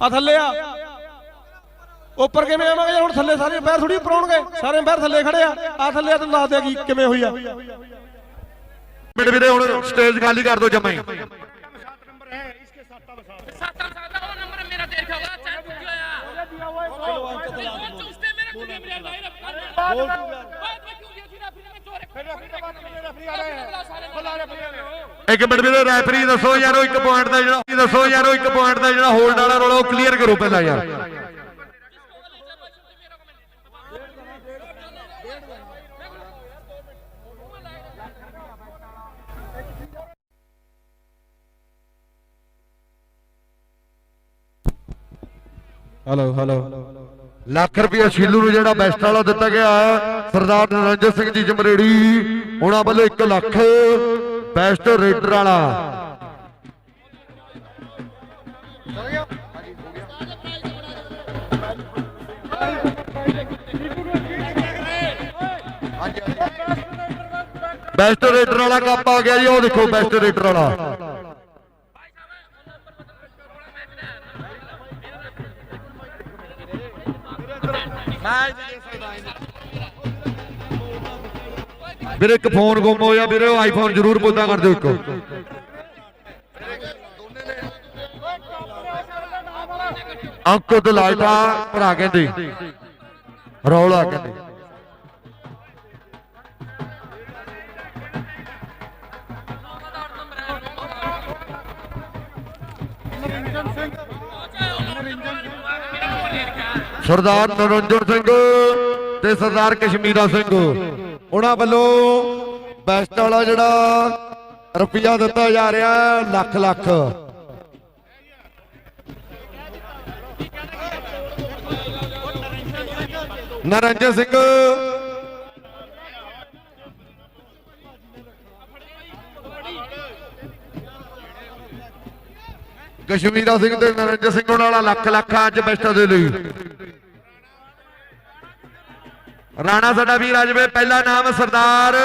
ਆ ਥੱਲੇ ਆ ਉੱਪਰ ਕਿਵੇਂ ਆਵਾਂਗੇ ਹੁਣ ਥੱਲੇ ਸਾਰੇ ਪੈਰ ਥੋੜੀ ਪਰਾਉਣਗੇ ਸਾਰੇ ਪੈਰ ਥੱਲੇ ਖੜੇ ਆ ਆ ਥੱਲੇ ਆ ਤੈਨੂੰ ਦੱਸ ਦਿਆ ਕੀ ਕਿਵੇਂ ਹੋਈ ਆ ਮਿੰਟ ਵੀਰੇ ਹੁਣ ਸਟੇਜ ਖਾਲੀ ਕਰ ਦਿਓ ਜਮਾਈ साता ਇੱਕ ਮਿੰਟ ਵੀਰੇ, ਰੈਫਰੀ ਦੱਸੋ ਯਾਰ, ਉਹ ਇੱਕ ਪੁਆਇੰਟ ਦਾ ਜਿਹੜਾ ਦੱਸੋ ਯਾਰ, ਉਹ ਇੱਕ ਪੁਆਇੰਟ ਦਾ ਜਿਹੜਾ ਹੋਲਡ ਵਾਲਾ ਰੋਲਾ, ਉਹ ਕਲੀਅਰ ਕਰੋ ਪਹਿਲਾਂ ਯਾਰ। ਹਲੋ ਹਲੋ ਲੱਖ ਰੁਪਇਆ ਸ਼ੀਲੂ ਨੂੰ ਜਿਹੜਾ ਬੈਸਟ ਵਾਲਾ ਦਿੱਤਾ ਗਿਆ ਸਰਦਾਰ ਨਰਿੰਦਰ ਸਿੰਘ ਜੀ ਜਮਰੇੜੀ, ਉਹਨਾਂ ਵੱਲੋਂ 1 ਲੱਖ ਬੈਸਟ ਰੇਡਰ ਵਾਲਾ। ਬੈਸਟ ਰੇਡਰ ਵਾਲਾ ਕੱਪ ਆ ਗਿਆ ਜੀ, ਉਹ ਦੇਖੋ ਬੈਸਟ ਰੇਡਰ ਵਾਲਾ। ਵੀਰੇ ਇੱਕ ਫੋਨ ਗੁੰਮ ਹੋਇਆ ਵੀਰੇ, ਉਹ ਆਈਫੋਨ ਜ਼ਰੂਰ ਪੁੱਦਾ ਕਰ ਦਿਓ ਇੱਕ। ਅੰਕੋ ਤੇ ਭਰਾ ਕਹਿੰਦੇ। ਰੌਲਾ ਕਹਿੰਦੇ। ਸਰਦਾਰ ਨਰਿੰਦਰ ਸਿੰਘ ਤੇ ਸਰਦਾਰ ਕਸ਼ਮੀਰਾ ਸਿੰਘ। ਉਹਨਾਂ ਵੱਲੋਂ ਬੈਸਟ ਵਾਲਾ ਜਿਹੜਾ ਰੁਪਿਆ ਦਿੱਤਾ ਜਾ ਰਿਹਾ ਲੱਖ ਲੱਖ। ਨਰਿੰਦਰ ਸਿੰਘ। ਕਸ਼ਮੀਰਾ ਸਿੰਘ ਤੇ ਨਰਿੰਦਰ ਸਿੰਘ ਉਹਨਾਂ ਵਾਲਾ ਲੱਖ ਲੱਖ ਅੱਜ ਬੈਸਟਾਂ ਦੇ ਲਈ। ਰਾਣਾ ਸਾਡਾ ਵੀਰ ਅਜਵੇ ਪਹਿਲਾ ਨਾਮ ਸਰਦਾਰ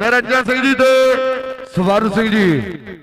ਨਰਿੰਦਰ ਸਿੰਘ ਜੀ ਤੇ ਸਵਰਨ ਸਿੰਘ ਜੀ।